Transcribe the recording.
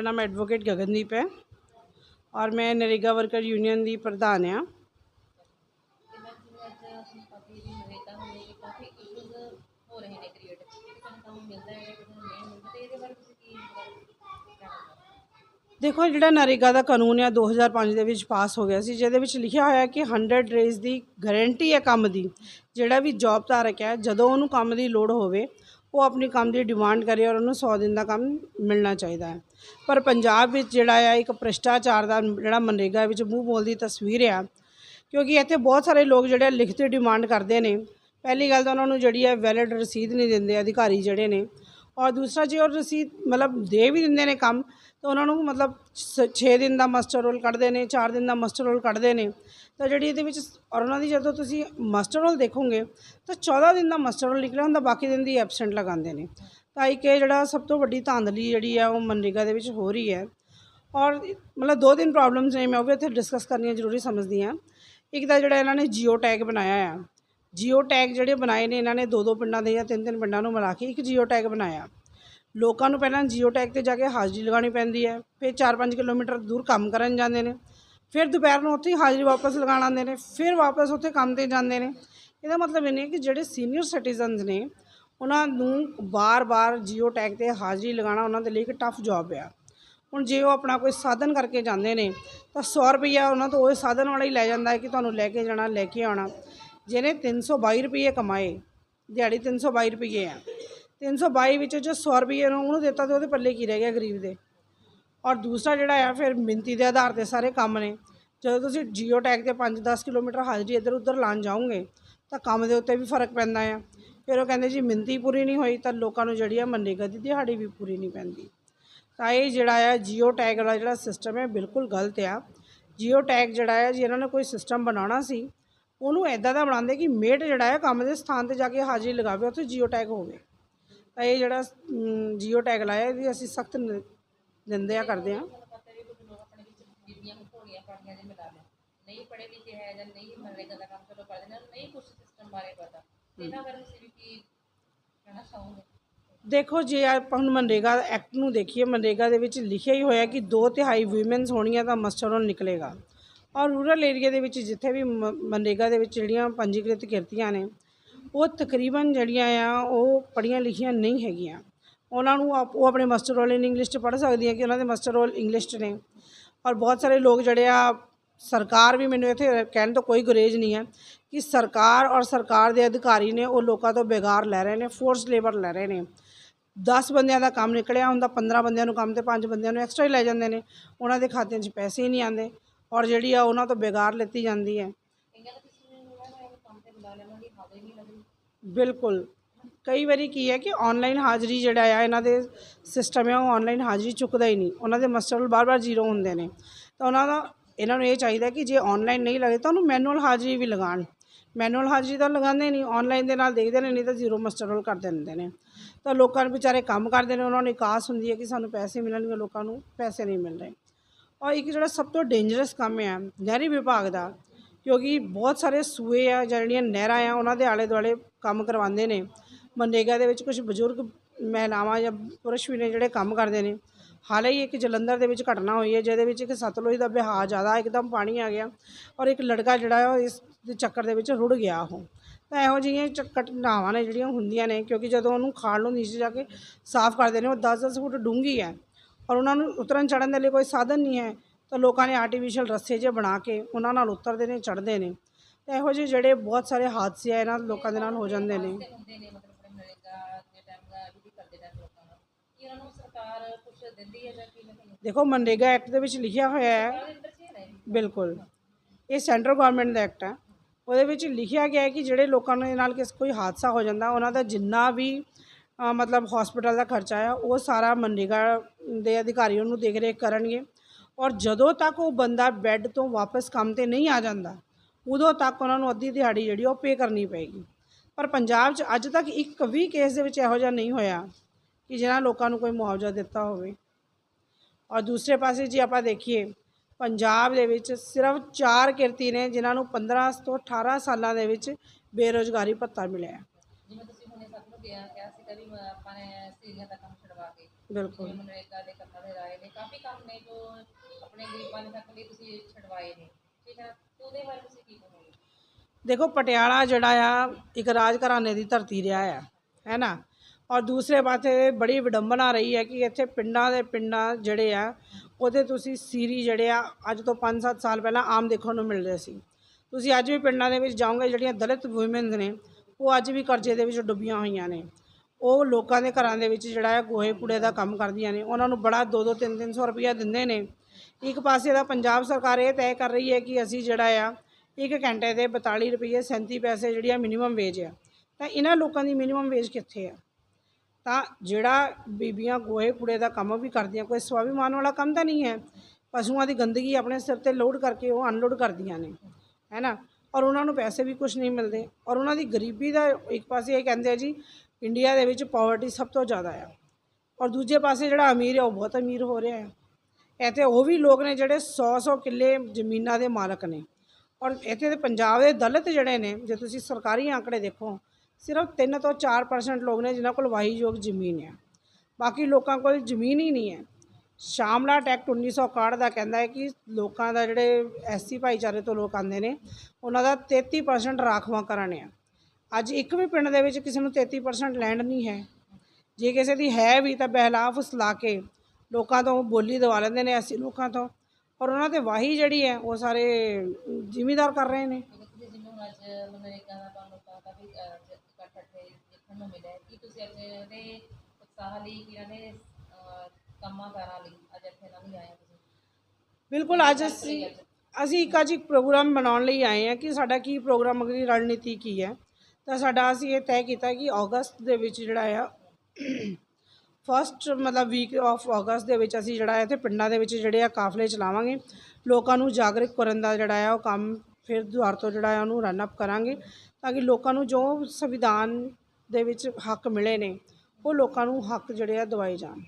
ਮੇਰਾ ਨਾਮ ਐਡਵੋਕੇਟ ਗਗਨਦੀਪ ਹੈ ਔਰ ਮੈਂ ਨਰੇਗਾ ਵਰਕਰ ਯੂਨੀਅਨ ਦੀ ਪ੍ਰਧਾਨ ਹਾਂ। ਦੇਖੋ ਜਿਹੜਾ ਨਰੇਗਾ ਦਾ ਕਾਨੂੰਨ ਹੈ 2005 ਦੇ ਵਿੱਚ ਪਾਸ ਹੋ ਗਿਆ ਸੀ ਜਿਹਦੇ ਵਿੱਚ ਲਿਖਿਆ ਹੋਇਆ ਕਿ 100 ਡੇਜ਼ ਦੀ ਗਾਰੰਟੀ ਹੈ ਕੰਮ ਦੀ। ਜਿਹੜਾ ਵੀ ਜੌਬ ਧਾਰਕ ਹੈ ਜਦੋਂ ਉਹਨੂੰ ਕੰਮ ਦੀ ਲੋੜ ਹੋਵੇ ਉਹ ਆਪਣੀ ਕੰਮ ਦੀ ਡਿਮਾਂਡ ਕਰੇ ਔਰ ਉਹਨੂੰ 100 ਦਿਨ ਦਾ ਕੰਮ ਮਿਲਣਾ ਚਾਹੀਦਾ ਹੈ। ਪਰ ਪੰਜਾਬ ਵਿੱਚ ਜਿਹੜਾ ਆ, ਇੱਕ ਭ੍ਰਿਸ਼ਟਾਚਾਰ ਦਾ ਜਿਹੜਾ ਮਨਰੇਗਾ ਵਿੱਚ ਮੂੰਹ ਬੋਲਦੀ ਤਸਵੀਰ ਆ, ਕਿਉਂਕਿ ਇੱਥੇ ਬਹੁਤ ਸਾਰੇ ਲੋਕ ਜਿਹੜੇ ਆ ਲਿਖਤੀ ਡਿਮਾਂਡ ਕਰਦੇ ਨੇ। ਪਹਿਲੀ ਗੱਲ ਤਾਂ ਉਹਨਾਂ ਨੂੰ ਜਿਹੜੀ ਹੈ ਵੈਲਿਡ ਰਸੀਦ ਨਹੀਂ ਦਿੰਦੇ ਅਧਿਕਾਰੀ ਜਿਹੜੇ ਨੇ। ਔਰ ਦੂਸਰਾ ਜੇ ਉਹ ਰਸੀਦ ਮਤਲਬ ਦੇ ਵੀ ਦਿੰਦੇ ਨੇ ਕੰਮ ਤਾਂ ਉਹਨਾਂ ਨੂੰ ਮਤਲਬ 6 ਦਿਨ ਦਾ ਮਸਟਰ ਰੋਲ ਕੱਢਦੇ ਨੇ 4 ਦਿਨ ਦਾ ਮਸਟਰ ਰੋਲ ਕੱਢਦੇ ਨੇ। ਤਾਂ ਜਿਹੜੀ ਇਹਦੇ ਵਿੱਚ ਔਰ ਉਹਨਾਂ ਦੀ ਜਦੋਂ ਤੁਸੀਂ ਮਸਟਰ ਰੋਲ ਦੇਖੋਗੇ, ਤਾਂ 14 ਦਿਨ ਦਾ ਮਸਟਰ ਰੋਲ ਨਿਕਲਿਆ ਹੁੰਦਾ, ਬਾਕੀ ਦਿਨ ਦੀ ਐਬਸੈਂਟ ਲਗਾਉਂਦੇ ਨੇ। ਤਾਂ ਇੱਕ ਇਹ ਜਿਹੜਾ ਸਭ ਤੋਂ ਵੱਡੀ ਧਾਂਦਲੀ ਜਿਹੜੀ ਆ, ਉਹ ਮਨਰੇਗਾ ਦੇ ਵਿੱਚ ਹੋ ਰਹੀ ਹੈ। ਔਰ ਮਤਲਬ ਦੋ ਤਿੰਨ ਪ੍ਰੋਬਲਮਸ ਨੇ, ਮੈਂ ਉਹ ਵੀ ਇੱਥੇ ਡਿਸਕਸ ਕਰਨੀਆਂ ਜ਼ਰੂਰੀ ਸਮਝਦੀ ਹਾਂ। ਇੱਕ ਤਾਂ ਜਿਹੜਾ ਇਹਨਾਂ ਨੇ ਜੀਓ ਟੈਗ ਬਣਾਇਆ ਆ। ਜੀਓ ਟੈਗ ਜਿਹੜੇ ਬਣਾਏ ਨੇ, ਇਹਨਾਂ ਨੇ ਦੋ ਦੋ ਪਿੰਡਾਂ ਦੇ ਜਾਂ ਤਿੰਨ ਤਿੰਨ ਪਿੰਡਾਂ ਨੂੰ ਮਿਲਾ ਕੇ ਇੱਕ ਜੀਓ ਟੈਗ ਬਣਾਇਆ। ਲੋਕਾਂ ਨੂੰ ਪਹਿਲਾਂ ਜੀਓ ਟੈਗ ਤੇ ਜਾ ਕੇ ਹਾਜ਼ਰੀ ਲਗਾਉਣੀ ਪੈਂਦੀ ਹੈ, ਫਿਰ 4-5 ਕਿਲੋਮੀਟਰ ਦੂਰ ਕੰਮ ਕਰਨ ਜਾਂਦੇ ਨੇ, ਫਿਰ ਦੁਪਹਿਰ ਨੂੰ ਉੱਥੇ ਹੀ ਹਾਜ਼ਰੀ ਵਾਪਸ ਲਗਾਉਣ ਆਉਂਦੇ ਨੇ, ਫਿਰ ਵਾਪਸ ਉੱਥੇ ਕੰਮ ਤੇ ਜਾਂਦੇ ਨੇ। ਇਹਦਾ ਮਤਲਬ ਇਹ ਨਹੀਂ ਕਿ ਜਿਹੜੇ ਸੀਨੀਅਰ ਸਿਟੀਜ਼ਨਸ ਨੇ, ਉਹਨਾਂ ਨੂੰ ਬਾਰ-ਬਾਰ ਜੀਓ ਟੈਗ ਤੇ ਹਾਜ਼ਰੀ ਲਗਾਉਣਾ ਉਹਨਾਂ ਦੇ ਲਈ ਇੱਕ ਟਫ ਜੌਬ ਆ। ਹੁਣ ਜੇ ਉਹ ਆਪਣਾ ਕੋਈ ਸਾਧਨ ਕਰਕੇ ਜਾਂਦੇ ਨੇ, ਤਾਂ 100 ਰੁਪਈਆ ਉਹਨਾਂ ਤੋਂ ਉਹ ਸਾਧਨ ਵਾਲਾ ਹੀ ਲੈ ਜਾਂਦਾ ਹੈ ਕਿ ਤੁਹਾਨੂੰ ਲੈ ਕੇ ਜਾਣਾ, ਲੈ ਕੇ ਆਉਣਾ। ਜਿਹਨੇ 322 ਰੁਪਏ ਕਮਾਏ, ਦਿਹਾੜੀ 322 ਰੁਪਏ ਆ। 322 ਵਿੱਚ ਜੋ 100 ਰੁਪਏ ਨੂੰ ਉਹਨੂੰ ਦਿੱਤਾ ਤੇ ਉਹਦੇ ਪੱਲੇ ਕੀ ਰਹਿ ਗਿਆ ਗਰੀਬ ਦੇ। ਔਰ ਦੂਸਰਾ ਜਿਹੜਾ ਆ, ਫਿਰ ਮਿੰਤੀ ਦੇ ਆਧਾਰ ਤੇ ਸਾਰੇ ਕੰਮ ਨੇ। ਜਦੋਂ ਤੁਸੀਂ ਜੀਓ ਟੈਗ ਤੇ 5-10 ਕਿਲੋਮੀਟਰ ਹਾਜ਼ਰੀ ਇੱਧਰ ਉੱਧਰ ਲਾਉਣ ਜਾਓਗੇ, ਤਾਂ ਕੰਮ ਦੇ ਉੱਤੇ ਵੀ ਫ਼ਰਕ ਪੈਂਦਾ ਆ। ਫਿਰ ਉਹ ਕਹਿੰਦੇ ਜੀ ਮਿੰਤੀ ਪੂਰੀ ਨਹੀਂ ਹੋਈ, ਤਾਂ ਲੋਕਾਂ ਨੂੰ ਜਿਹੜੀ ਆ ਮਨਰੇਗਾ ਦੀ ਦਿਹਾੜੀ ਵੀ ਪੂਰੀ ਨਹੀਂ ਪੈਂਦੀ। ਤਾਂ ਇਹ ਜਿਹੜਾ ਆ, ਜੀਓ ਟੈਗ ਵਾਲਾ ਜਿਹੜਾ ਸਿਸਟਮ ਹੈ, ਬਿਲਕੁਲ ਗਲਤ ਆ। ਜੀਓ ਟੈਗ ਜਿਹੜਾ ਆ, ਜੀ ਇਹਨਾਂ ਨੇ ਕੋਈ ਸਿਸਟਮ ਬਣਾਉਣਾ ਸੀ, ਉਹਨੂੰ ਐਦਾਂ ਦਾ ਬਣਾਉਂਦੇ ਕਿ ਮੇਟ ਜਿਹੜਾ ਹੈ ਕੰਮ ਦੇ ਸਥਾਨ ਤੇ ਜਾ ਕੇ ਹਾਜ਼ਰੀ ਲਗਾਵੇ, ਉੱਥੇ ਜੀਓ ਟੈਗ ਹੋਵੇ। ਤਾਂ ਇਹ ਜਿਹੜਾ ਜੀਓ ਟੈਗ ਲਾਇਆ, ਇਹਦੀ ਅਸੀਂ ਸਖਤ ਨਿੰਦਿਆ ਕਰਦੇ ਹਾਂ। ਨਹੀਂ ਪੜ੍ਹੇ ਲਿਖੇ ਹੈ ਜਾਂ ਨਹੀਂ ਮਨਰੇਗਾ ਦਾ ਕੰਮ ਚਲੋ ਕਰਦੇ ਨੇ ਨਹੀਂ ਕੁਝ ਸਿਸਟਮ ਬਾਰੇ ਪਤਾ ਇਹਨਾਂ ਬਾਰੇ ਤੁਸੀਂ ਕੀ ਕਹਿਣਾ ਚਾਹੋਗੇ ਦੇਖੋ, ਜੇ ਆਪਾਂ ਹੁਣ ਮਨਰੇਗਾ ਐਕਟ ਨੂੰ ਦੇਖੀਏ, ਮਨਰੇਗਾ ਦੇ ਵਿੱਚ ਲਿਖਿਆ ਹੀ ਹੋਇਆ ਕਿ ਦੋ ਤਿਹਾਈ ਔਮਨਸ ਹੋਣੀਆਂ ਤਾਂ ਮਸਟਰ ਰੋਲ ਨਿਕਲੇਗਾ। ਔਰ ਰੂਰਲ ਏਰੀਆ ਦੇ ਵਿੱਚ ਜਿੱਥੇ ਵੀ ਮ- ਮਨਰੇਗਾ ਦੇ ਵਿੱਚ ਜਿਹੜੀਆਂ ਪੰਜੀਕ੍ਰਿਤ ਕਿਰਤੀਆਂ ਨੇ ਉਹ ਤਕਰੀਬਨ ਜਿਹੜੀਆਂ ਆ, ਉਹ ਪੜ੍ਹੀਆਂ ਲਿਖੀਆਂ ਨਹੀਂ ਹੈਗੀਆਂ। ਉਹਨਾਂ ਨੂੰ ਆਪ- ਉਹ ਆਪਣੇ ਮਾਸਟਰ ਰੋਲ ਇਨ ਇੰਗਲਿਸ਼ 'ਚ ਪੜ੍ਹ ਸਕਦੀਆਂ ਕਿ ਉਹਨਾਂ ਦੇ ਮਾਸਟਰ ਰੋਲ ਇੰਗਲਿਸ਼ 'ਚ ਨੇ। ਔਰ ਬਹੁਤ ਸਾਰੇ ਲੋਕ ਜਿਹੜੇ ਆ, ਸਰਕਾਰ ਵੀ ਮੈਨੂੰ ਇੱਥੇ ਕਹਿਣ ਤੋਂ ਕੋਈ ਗੁਰੇਜ਼ ਨਹੀਂ ਹੈ ਕਿ ਸਰਕਾਰ ਔਰ ਸਰਕਾਰ ਦੇ ਅਧਿਕਾਰੀ ਨੇ ਉਹ ਲੋਕਾਂ ਤੋਂ ਬੇਗਾਰ ਲੈ ਰਹੇ ਨੇ ਫੋਰਸ ਲੇਬਰ ਲੈ ਰਹੇ ਨੇ। 10 ਬੰਦਿਆਂ ਦਾ ਕੰਮ ਨਿਕਲਿਆ ਹੁੰਦਾ 15 ਬੰਦਿਆਂ ਨੂੰ ਕੰਮ ਤੇ 5 ਬੰਦਿਆਂ ਨੂੰ ਐਕਸਟਰਾ ਹੀ ਲੈ ਜਾਂਦੇ ਨੇ। ਉਹਨਾਂ ਦੇ ਖਾਤਿਆਂ 'ਚ ਪੈਸੇ ਹੀ ਨਹੀਂ ਆਉਂਦੇ ਔਰ ਜਿਹੜੀ ਆ ਉਹਨਾਂ ਤੋਂ ਬੇਗਾਰ ਲੈਤੀ ਜਾਂਦੀ ਹੈ ਇਹਨਾਂ ਦਾ ਕਿਸੇ ਨੂੰ ਇਹਨਾਂ ਨੂੰ ਕੰਮ ਦੀ ਹਾਜ਼ਰੀ ਨਹੀਂ ਲੱਗਦੀ ਬਿਲਕੁਲ। ਕਈ ਵਾਰੀ ਕੀ ਹੈ ਕਿ ਆਨਲਾਈਨ ਹਾਜ਼ਰੀ ਜਿਹੜਾ ਆ, ਇਹਨਾਂ ਦੇ ਸਿਸਟਮ ਹੈ ਉਹ ਆਨਲਾਈਨ ਹਾਜ਼ਰੀ ਚੁੱਕਦਾ ਹੀ ਨਹੀਂ। ਉਹਨਾਂ ਦੇ ਮਸਟਰ ਬਾਰ-ਬਾਰ ਜ਼ੀਰੋ ਹੁੰਦੇ ਨੇ। ਤਾਂ ਉਹਨਾਂ ਦਾ, ਇਹਨਾਂ ਨੂੰ ਇਹ ਚਾਹੀਦਾ ਕਿ ਜੇ ਆਨਲਾਈਨ ਨਹੀਂ ਲੱਗੇ, ਤਾਂ ਉਹਨੂੰ ਮੈਨੂਅਲ ਹਾਜ਼ਰੀ ਵੀ ਲਗਾਉਣ। ਮੈਨੂਅਲ ਹਾਜ਼ਰੀ ਤਾਂ ਲਗਾਉਂਦੇ ਨਹੀਂ ਆਨਲਾਈਨ ਦੇ ਨਾਲ ਦੇਖਦੇ ਨੇ, ਨਹੀਂ ਤਾਂ ਜ਼ੀਰੋ ਮਸਟਰ ਰੋਲ ਕਰ ਦਿੰਦੇ ਨੇ। ਤਾਂ ਲੋਕਾਂ ਨੂੰ ਵਿਚਾਰੇ ਕੰਮ ਕਰਦੇ ਨੇ, ਉਹਨਾਂ ਨੂੰ ਇਕਾਸ ਹੁੰਦੀ ਹੈ ਕਿ ਸਾਨੂੰ ਪੈਸੇ ਮਿਲਣਗੇ, ਲੋਕਾਂ ਨੂੰ ਪੈਸੇ ਨਹੀਂ ਮਿਲ ਰਹੇ ਔਰ ਇੱਕ ਜਿਹੜਾ ਸਭ ਤੋਂ ਡੇਂਜਰਸ ਕੰਮ ਹੈ ਨਹਿਰੀ ਵਿਭਾਗ ਦਾ ਕਿਉਂਕਿ ਬਹੁਤ ਸਾਰੇ ਸੂਏ ਆ ਜਾਂ ਜਿਹੜੀਆਂ ਨਹਿਰਾਂ ਆ, ਉਹਨਾਂ ਦੇ ਆਲੇ ਦੁਆਲੇ ਕੰਮ ਕਰਵਾਉਂਦੇ ਨੇ। ਮਨਰੇਗਾ ਦੇ ਵਿੱਚ ਕੁਝ ਬਜ਼ੁਰਗ ਮਹਿਲਾਵਾਂ ਜਾਂ ਪੁਰਸ਼ ਵੀ ਨੇ ਜਿਹੜੇ ਕੰਮ ਕਰਦੇ ਨੇ। ਹਾਲੇ ਹੀ ਇੱਕ ਜਲੰਧਰ ਦੇ ਵਿੱਚ ਘਟਨਾ ਹੋਈ ਹੈ, ਜਿਹਦੇ ਵਿੱਚ ਇੱਕ ਸਤਲੁਜ ਦਾ ਵਹਾਅ ਜ਼ਿਆਦਾ ਇੱਕਦਮ ਪਾਣੀ ਆ ਗਿਆ ਔਰ ਇੱਕ ਲੜਕਾ ਜਿਹੜਾ ਉਹ ਇਸ ਦੇ ਚੱਕਰ ਦੇ ਵਿੱਚ ਰੁੜ ਗਿਆ ਉਹ। ਤਾਂ ਇਹੋ ਜਿਹੀਆਂ ਚ- ਘਟਨਾਵਾਂ ਨੇ ਜਿਹੜੀਆਂ ਹੁੰਦੀਆਂ ਨੇ, ਕਿਉਂਕਿ ਜਦੋਂ ਉਹਨੂੰ ਖਾਲ ਨੂੰ ਨੀਚੇ ਜਾ ਕੇ ਸਾਫ਼ ਕਰਦੇ ਨੇ, ਉਹ 10-10 ਫੁੱਟ ਡੂੰਘੀ ਹੈ ਔਰ ਉਹਨਾਂ ਨੂੰ ਉਤਰਨ ਚੜਨ ਦੇ ਲਈ ਕੋਈ ਸਾਧਨ ਨਹੀਂ ਹੈ। ਤਾਂ ਲੋਕਾਂ ਨੇ ਆਰਟੀਫੀਸ਼ੀਅਲ ਰੱਸੇ ਜਿਹੇ ਬਣਾ ਕੇ ਉਹਨਾਂ ਨਾਲ ਉਤਰਦੇ ਨੇ ਚੜ੍ਹਦੇ ਨੇ। ਤਾਂ ਇਹੋ ਜਿਹੇ ਜਿਹੜੇ ਬਹੁਤ ਸਾਰੇ ਹਾਦਸੇ ਆ ਇਹਨਾਂ ਲੋਕਾਂ ਦੇ ਨਾਲ ਹੋ ਜਾਂਦੇ ਨੇ। ਜਾਂ ਦੇਖੋ ਮਨਰੇਗਾ ਐਕਟ ਦੇ ਵਿੱਚ ਲਿਖਿਆ ਹੋਇਆ ਹੈ। ਬਿਲਕੁਲ। ਇਹ ਸੈਂਟਰਲ ਗਵਰਨਮੈਂਟ ਦਾ ਐਕਟ ਹੈ। ਉਹਦੇ ਵਿੱਚ ਲਿਖਿਆ ਗਿਆ ਹੈ ਕਿ ਜਿਹੜੇ ਲੋਕਾਂ ਦੇ ਨਾਲ ਕਿਸ ਕੋਈ ਹਾਦਸਾ ਹੋ ਜਾਂਦਾ ਉਹਨਾਂ ਦਾ ਜਿੰਨਾ ਵੀ ਮਤਲਬ ਹਸਪੀਟਲ ਦਾ ਖਰਚਾ ਆ ਉਹ ਸਾਰਾ ਮਨਰੇਗਾ ਦੇ ਅਧਿਕਾਰੀ ਉਹਨੂੰ ਦੇਖ ਰੇਖ ਕਰਨਗੇ। ਔਰ ਜਦੋਂ ਤੱਕ ਉਹ ਬੰਦਾ ਬੈੱਡ ਤੋਂ ਵਾਪਸ ਕੰਮ ਤੇ ਨਹੀਂ ਆ ਜਾਂਦਾ, ਉਦੋਂ ਤੱਕ ਉਹਨਾਂ ਨੂੰ ਅੱਧੀ ਦਿਹਾੜੀ ਜਿਹੜੀ ਉਹ ਪੇ ਕਰਨੀ ਪਏਗੀ। ਪਰ ਪੰਜਾਬ 'ਚ ਅੱਜ ਤੱਕ ਇੱਕ ਵੀ ਕੇਸ ਦੇ ਵਿੱਚ ਇਹੋ ਜਿਹਾ ਨਹੀਂ ਹੋਇਆ ਕਿ ਜਿਹਨਾਂ ਲੋਕਾਂ ਨੂੰ ਕੋਈ ਮੁਆਵਜ਼ਾ ਦਿੱਤਾ ਹੋਵੇ। ਔਰ ਦੂਸਰੇ ਪਾਸੇ ਜੇ ਆਪਾਂ ਦੇਖੀਏ, ਪੰਜਾਬ ਦੇ ਵਿੱਚ ਸਿਰਫ 4 ਕਿਰਤੀ ਨੇ ਜਿਨ੍ਹਾਂ ਨੂੰ 15 ਤੋਂ 18 ਸਾਲਾਂ ਦੇ ਵਿੱਚ ਬੇਰੋਜ਼ਗਾਰੀ ਭੱਤਾ ਮਿਲਿਆ। ਨੂੰ ਕਿਹਾ ਸੀ ਕਿ ਵੀ ਆਪਾਂ ਨੇ ਸੀਰੀਆਂ ਦਾ ਕੰਮ ਛਡਵਾ ਕੇ ਬਿਲਕੁਲ। ਮਨਰੇਗਾ ਦੇ ਕੰਮਾਂ ਦੇ ਰਾਏ ਨੇ। ਕਾਫੀ ਕੰਮ ਨੇ ਜੋ ਆਪਣੇ ਗਰੀਬਾਂ ਦੇ ਤੱਕ ਲਈ ਤੁਸੀਂ ਛਡਵਾਏ ਨੇ। ਠੀਕ ਹੈ ਤੇ ਉਹਦੇ ਬਾਰੇ ਤੁਸੀਂ ਕੀ ਕਹੋਗੇ? ਦੇਖੋ ਪਟਿਆਲਾ ਜਿਹੜਾ ਆ ਇੱਕ ਰਾਜ ਘਰਾਣੇ ਦੀ ਧਰਤੀ ਰਿਹਾ ਆ ਹੈ ਨਾ? ਔਰ ਦੂਸਰੇ ਪਾਸੇ ਬੜੀ ਵਿਡੰਬਨਾ ਰਹੀ ਹੈ ਕਿ ਇੱਥੇ ਪਿੰਡਾਂ ਦੇ ਪਿੰਡਾਂ ਜਿਹੜੇ ਆ ਉਹਦੇ ਤੁਸੀਂ ਸੀਰੀ ਜਿਹੜੇ ਆ ਅੱਜ ਤੋਂ 5-7 ਸਾਲ ਪਹਿਲਾਂ ਆਮ ਦੇਖਣ ਨੂੰ ਮਿਲਦੇ ਸੀ। ਤੁਸੀਂ ਅੱਜ ਵੀ ਪਿੰਡਾਂ ਦੇ ਵਿੱਚ ਜਾਓਗੇ ਜਿਹੜੀਆਂ ਦਲਿਤ ਵੂਮਨਸ ਨੇ ਉਹ ਅੱਜ ਵੀ ਕਰਜ਼ੇ ਦੇ ਵਿੱਚ ਡੁੱਬੀਆਂ ਹੋਈਆਂ ਨੇ। ਉਹ ਲੋਕਾਂ ਦੇ ਘਰਾਂ ਦੇ ਵਿੱਚ ਜਿਹੜਾ ਹੈ ਗੋਹੇ ਕੂੜੇ ਦਾ ਕੰਮ ਕਰਦੀਆਂ ਨੇ। ਉਹਨਾਂ ਨੂੰ ਬੜਾ 2-2 3-300 ਰੁਪਇਆ ਦਿੰਦੇ ਨੇ। ਇੱਕ ਪਾਸੇ ਦਾ ਪੰਜਾਬ ਸਰਕਾਰ ਇਹ ਤੈਅ ਕਰ ਰਹੀ ਹੈ ਕਿ ਅਸੀਂ ਜਿਹੜਾ ਆ, ਇੱਕ ਘੰਟੇ ਦੇ 42 ਰੁਪਏ 37 ਪੈਸੇ ਜਿਹੜੀ ਆ ਮਿਨੀਮਮ ਵੇਜ ਆ। ਤਾਂ ਇਹਨਾਂ ਲੋਕਾਂ ਦੀ ਮਿਨੀਮਮ ਵੇਜ ਕਿੱਥੇ ਆ? ਤਾਂ ਜਿਹੜਾ ਬੀਬੀਆਂ ਗੋਹੇ ਕੂੜੇ ਦਾ ਕੰਮ ਵੀ ਕਰਦੀਆਂ, ਕੋਈ ਸਵਾਭਿਮਾਨ ਵਾਲਾ ਕੰਮ ਤਾਂ ਨਹੀਂ ਹੈ। ਪਸ਼ੂਆਂ ਦੀ ਗੰਦਗੀ ਆਪਣੇ ਸਿਰ ਤੇ ਲੋਡ ਕਰਕੇ ਉਹ ਅਨਲੋਡ ਕਰਦੀਆਂ ਨੇ। ਹੈ ਨਾ? ਔਰ ਉਹਨਾਂ ਨੂੰ ਪੈਸੇ ਵੀ ਕੁਝ ਨਹੀਂ ਮਿਲਦੇ ਔਰ ਉਹਨਾਂ ਦੀ ਗਰੀਬੀ ਦਾ ਇੱਕ ਪਾਸੇ ਇਹ ਕਹਿੰਦੇ ਆ ਜੀ, ਇੰਡੀਆ ਦੇ ਵਿੱਚ ਪਾਵਰਟੀ ਸਭ ਤੋਂ ਜ਼ਿਆਦਾ ਆ। ਔਰ ਦੂਜੇ ਪਾਸੇ ਜਿਹੜਾ ਅਮੀਰ ਹੈ ਉਹ ਬਹੁਤ ਅਮੀਰ ਹੋ ਰਿਹਾ ਹੈ ਇੱਥੇ ਉਹ ਵੀ ਲੋਕ ਨੇ ਜਿਹੜੇ 100-100 ਕਿੱਲੇ ਜ਼ਮੀਨਾਂ ਦੇ ਮਾਲਕ ਨੇ। ਔਰ ਇੱਥੇ ਦੇ ਪੰਜਾਬ ਦੇ ਦਲਿਤ ਜਿਹੜੇ ਨੇ, ਜੇ ਤੁਸੀਂ ਸਰਕਾਰੀ ਆંકੜੇ ਦੇਖੋ, ਸਿਰਫ 3 ਤੋਂ 4% ਲੋਕ ਨੇ ਜਿਨ੍ਹਾਂ ਕੋਲ ਵਾਹੀਯੋਗ ਜ਼ਮੀਨ ਹੈ ਬਾਕੀ ਲੋਕਾਂ ਕੋਲ ਜ਼ਮੀਨ ਹੀ ਨਹੀਂ ਹੈ ਸ਼ਾਮਲਾ ਟੈਕਟ 1961 ਦਾ ਕਹਿੰਦਾ ਹੈ ਕਿ ਲੋਕਾਂ ਦਾ ਜਿਹੜੇ ਐਸਸੀ ਭਾਈਚਾਰੇ ਤੋਂ ਲੋਕ ਆਉਂਦੇ ਨੇ, ਉਹਨਾਂ ਦਾ 33% ਰਾਖਵਾਂਕਰਨ ਆ। ਅੱਜ ਇੱਕ ਵੀ ਪਿੰਡ ਦੇ ਵਿੱਚ ਕਿਸੇ ਨੂੰ 33% ਲੈਂਡ ਨਹੀਂ ਹੈ। ਜੇ ਕਿਸੇ ਦੀ ਹੈ ਵੀ ਤਾਂ ਬਹਿਲਾ ਫੁਸਲਾ ਕੇ ਲੋਕਾਂ ਤੋਂ ਬੋਲੀ ਦਵਾ ਲੈਂਦੇ ਨੇ ਐਸੀ ਲੋਕਾਂ ਤੋਂ। ਔਰ ਉਹਨਾਂ ਤੇ ਵਾਹੀ ਜਿਹੜੀ ਹੈ, ਉਹ ਸਾਰੇ ਜ਼ਿਮੀਦਾਰ ਕਰ ਰਹੇ ਨੇ। ਦੇਖਣ ਨੂੰ ਮਿਲਿਆ ਹੈ। ਤੁਸੀਂ ਅੱਜ ਦੇ ਉਤਸ਼ਾਹ ਲਈ ਕਿ ਇਹਨਾਂ ਕੰਮਾਂ ਕਾਰਾਂ ਲਈ ਅੱਜ ਇੱਥੇ ਇਹਨਾਂ ਲਈ ਆਏ ਹੋ ਤੁਸੀਂ। ਬਿਲਕੁਲ, ਅੱਜ ਅਸੀਂ ਅਸੀਂ ਇੱਕ ਅੱਜ ਇੱਕ ਪ੍ਰੋਗਰਾਮ ਬਣਾਉਣ ਲਈ ਆਏ ਹਾਂ ਕਿ ਸਾਡਾ ਕੀ ਪ੍ਰੋਗਰਾਮ, ਅਗਲੀ ਰਣਨੀਤੀ ਕੀ ਹੈ। ਤਾਂ ਸਾਡਾ ਅਸੀਂ ਇਹ ਤੈਅ ਕੀਤਾ ਕਿ ਅਗਸਤ ਦੇ ਵਿੱਚ ਜਿਹੜਾ ਆ ਫਸਟ ਮਤਲਬ ਵੀਕ ਆਫ ਅਗਸਤ ਦੇ ਵਿੱਚ ਅਸੀਂ ਜਿਹੜਾ ਹੈ ਤੇ ਪਿੰਡਾਂ ਦੇ ਵਿੱਚ ਜਿਹੜੇ ਆ ਕਾਫਲੇ ਚਲਾਵਾਂਗੇ। ਲੋਕਾਂ ਨੂੰ ਜਾਗਰੂਕ ਕਰਨ ਦਾ ਜਿਹੜਾ ਆ ਉਹ ਕੰਮ ਫਿਰ ਦੁਆਰ ਤੋਂ ਜਿਹੜਾ ਆ ਉਹਨੂੰ ਰਨ ਅਪ ਕਰਾਂਗੇ ਤਾਂ ਕਿ ਲੋਕਾਂ ਨੂੰ ਜੋ ਸੰਵਿਧਾਨ ਦੇ ਵਿੱਚ ਹੱਕ ਮਿਲੇ ਨੇ, ਉਹ ਲੋਕਾਂ ਨੂੰ ਹੱਕ ਜਿਹੜੇ ਆ ਦਵਾਏ ਜਾਣ।